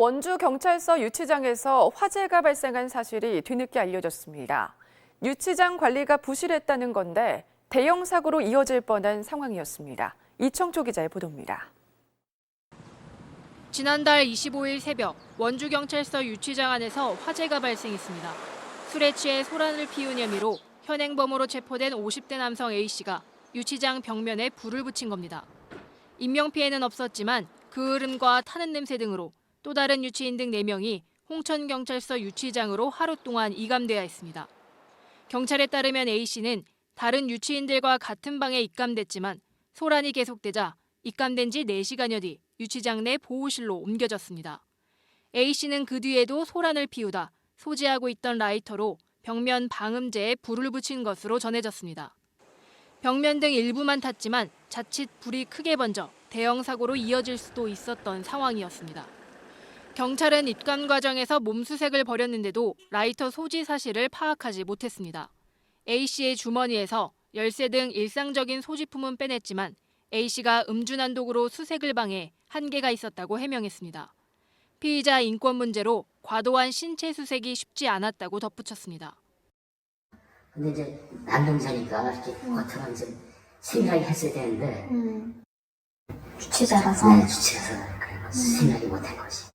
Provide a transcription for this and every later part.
원주 경찰서 유치장에서 화재가 발생한 사실이 뒤늦게 알려졌습니다. 유치장 관리가 부실했다는 건데 대형 사고로 이어질 뻔한 상황이었습니다. 이청초 기자의 보도입니다. 지난달 25일 새벽 원주경찰서 유치장 안에서 화재가 발생했습니다. 술에 취해 소란을 피운 혐의로 현행범으로 체포된 50대 남성 A씨가 유치장 벽면에 불을 붙인 겁니다. 인명피해는 없었지만 그 흐름과 타는 냄새 등으로 또 다른 유치인 등 4명이 홍천경찰서 유치장으로 하루 동안 이감돼야 했습니다. 경찰에 따르면 A씨는 다른 유치인들과 같은 방에 입감됐지만 소란이 계속되자 입감된 지 4시간여 뒤 유치장 내 보호실로 옮겨졌습니다. A씨는 그 뒤에도 소란을 피우다 소지하고 있던 라이터로 벽면 방음제에 불을 붙인 것으로 전해졌습니다. 벽면 등 일부만 탔지만 자칫 불이 크게 번져 대형 사고로 이어질 수도 있었던 상황이었습니다. 경찰은 입감 과정에서 몸수색을 벌였는데도 라이터 소지 사실을 파악하지 못했습니다. A씨의 주머니에서 열쇠 등 일상적인 소지품은 빼냈지만 A씨가 음주난독으로 수색을 방해 한계가 있었다고 해명했습니다. 피의자 인권 문제로 과도한 신체 수색이 쉽지 않았다고 덧붙였습니다. 근데 이제 남동자니까 이렇게 겉으로는 좀 생각이 했어야 되는데 음. 주치자라서 네, 주체라서 그런 거 생각이 못한 거지.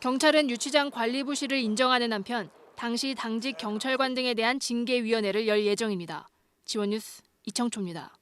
경찰은 유치장 관리 부 실을 인정하는 한편 당시 당직 경찰관 등에 대한 징계위원회를 열 예정입니다. 지원뉴스 이청초입니다.